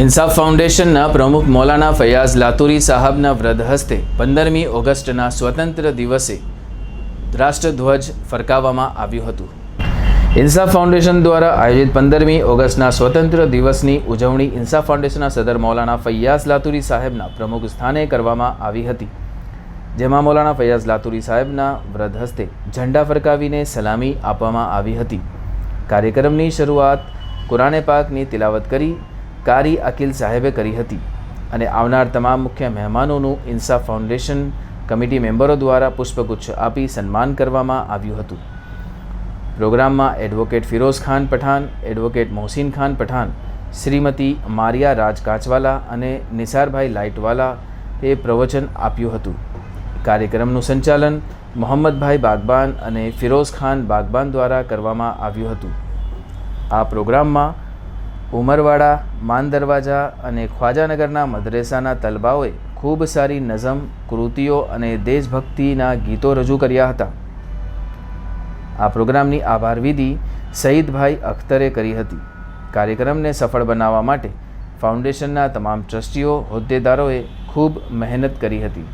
ઇન્સાફ ફાઉન્ડેશનના પ્રમુખ મૌલાના ફૈયાઝ લાતુરી સાહબના વ્રત હસ્તે પંદરમી ઓગસ્ટના સ્વતંત્ર દિવસે રાષ્ટ્રધ્વજ ફરકાવવામાં આવ્યું હતું. ઇન્સાફ ફાઉન્ડેશન દ્વારા આયોજિત પંદરમી ઓગસ્ટના સ્વતંત્ર દિવસની ઉજવણી ઇન્સાફ ફાઉન્ડેશનના સદર મૌલાના ફૈયાઝ લાતુરી સાહેબના પ્રમુખ સ્થાને કરવામાં આવી હતી. જેમાં મૌલાના ફૈયાઝ લાતુરી સાહેબના વ્રત હસ્તે ઝંડા ફરકાવીને સલામી આપવામાં આવી હતી. કાર્યક્રમની શરૂઆત કુરાને પાકની તિલાવત કરી કારી અકિલ સાહેબે કરી હતી અને આવનાર તમામ મુખ્ય મહેમાનોનું ઇન્સાફ ફાઉન્ડેશન કમિટી મેમ્બરો દ્વારા પુષ્પગુચ્છ આપી સન્માન કરવામાં આવ્યું હતું. પ્રોગ્રામમાં એડવોકેટ ફિરોઝ ખાન પઠાણ, એડવોકેટ મોહસિન ખાન પઠાણ, શ્રીમતી મારિયા રાજ કાચવાલા અને નિસારભાઈ લાઇટવાલા એ પ્રવચન આપ્યું હતું. કાર્યક્રમનું સંચાલન મોહમ્મદભાઈ બાગબાન અને ફિરોઝ ખાન બાગબાન દ્વારા કરવામાં આવ્યું હતું. આ પ્રોગ્રામમાં ઉમરવાડા માન દરવાજા અને ખ્વાજાનગરના મદ્રેસાના તલબાઓએ ખૂબ સારી નઝમ કૃતિઓ અને દેશભક્તિના ગીતો રજૂ કર્યા હતા. આ પ્રોગ્રામની આભાર વિધિ સઈદભાઈ અખ્તરે કરી હતી. કાર્યક્રમને સફળ બનાવવા માટે ફાઉન્ડેશનના તમામ ટ્રસ્ટીઓ હોદ્દેદારોએ ખૂબ મહેનત કરી હતી.